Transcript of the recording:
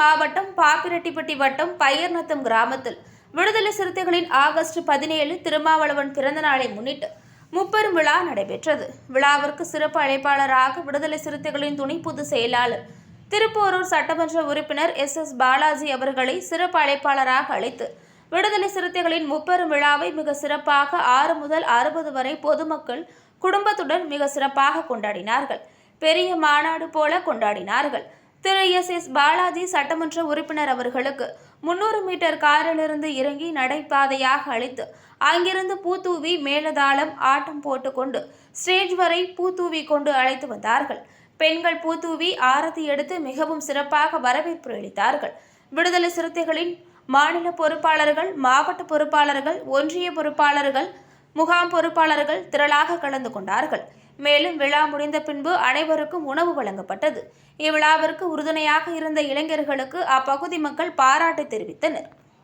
மாவட்டம் பாப்பிரெட்டிப்பட்டி வட்டம் பையர்நத்தம் கிராமத்தில் விடுதலை சிறுத்தைகளின் ஆகஸ்ட் பதினேழு திருமாவளவன் பிறந்த நாளை முன்னிட்டு முப்பெரும் விழா நடைபெற்றது. விழாவிற்கு சிறப்பு அழைப்பாளராக விடுதலை சிறுத்தைகளின் துணை பொதுச் செயலாளர் திருப்போரூர் சட்டமன்ற உறுப்பினர் எஸ். எஸ். பாலாஜி அவர்களை சிறப்பு அழைப்பாளராக அழைத்து விடுதலை சிறுத்தைகளின் முப்பெரும் விழாவை மிக சிறப்பாக ஆறு முதல் அறுபது வரை பொதுமக்கள் குடும்பத்துடன் மிக சிறப்பாக கொண்டாடினார்கள். பெரிய மாநாடு போல கொண்டாடினார்கள். திரு எஸ் எஸ் பாலாஜி சட்டமன்ற உறுப்பினர் அவர்களுக்கு முன்னூறு மீட்டர் காரிலிருந்து இறங்கி நடைபாதையாக அழைத்து அங்கிருந்து பூத்தூவி மேலதாளம் ஆட்டம் போட்டுக்கொண்டு ஸ்டேஜ் வரை பூத்தூவி கொண்டு அழைத்து வந்தார்கள். பெண்கள் பூத்தூவி ஆரத்தி எடுத்து மிகவும் சிறப்பாக வரவேற்பு அளித்தார்கள். விடுதலை சிறுத்தைகளின் மாநில பொறுப்பாளர்கள் மாவட்ட பொறுப்பாளர்கள் ஒன்றிய பொறுப்பாளர்கள் முகாம் பொறுப்பாளர்கள் திரளாக கலந்து கொண்டார்கள். மேலும் விழா முடிந்த பின்பு அனைவருக்கும் உணவு வழங்கப்பட்டது. இவ்விழாவிற்கு உறுதுணையாக இருந்த இளைஞர்களுக்கு அப்பகுதி மக்கள் பாராட்டு தெரிவித்தனர்.